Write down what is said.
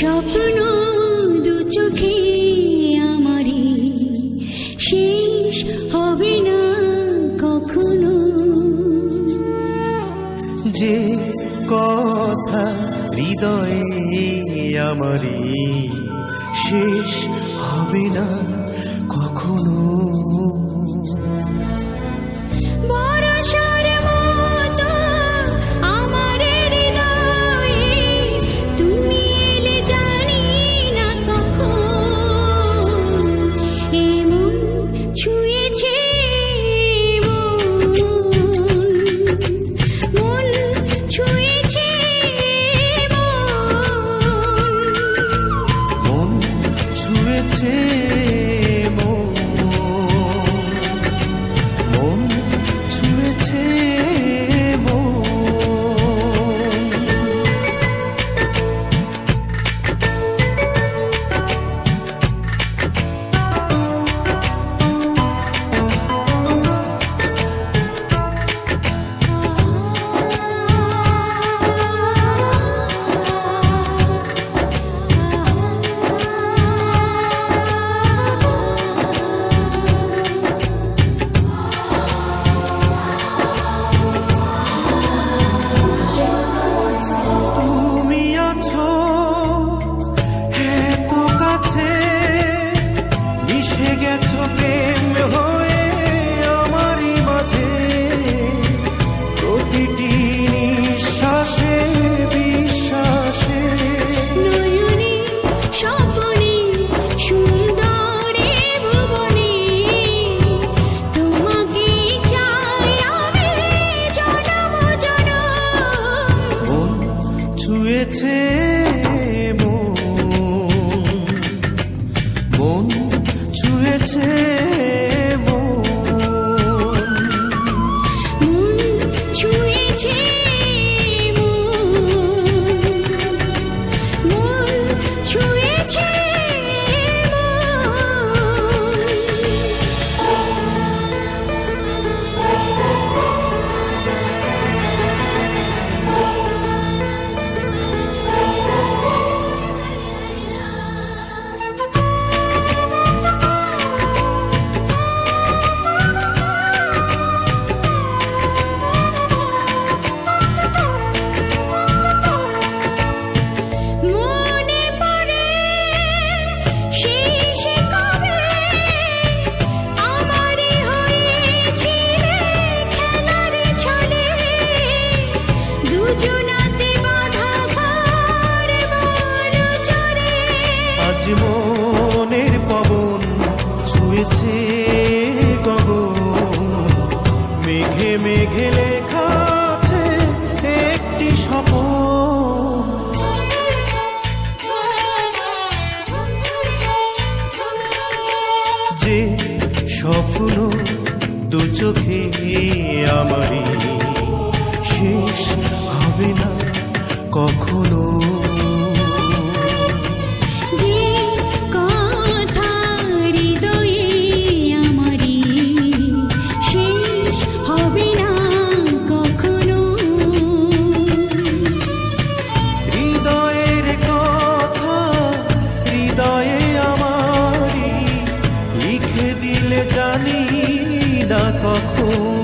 স্বপ্ন দু চোখে আমারই। শেষ হবে না কখনো। যে কথা হৃদয়ে আমারই শেষ হবে না কখনো। মন ছুঁয়েছে। ছুঁয়েছে গগন। মেঘে মেঘে লেখা আছে একটি স্বপন। যে স্বপ্ন দু চোখে আমারই, শেষ হবে না কখনো। না কখন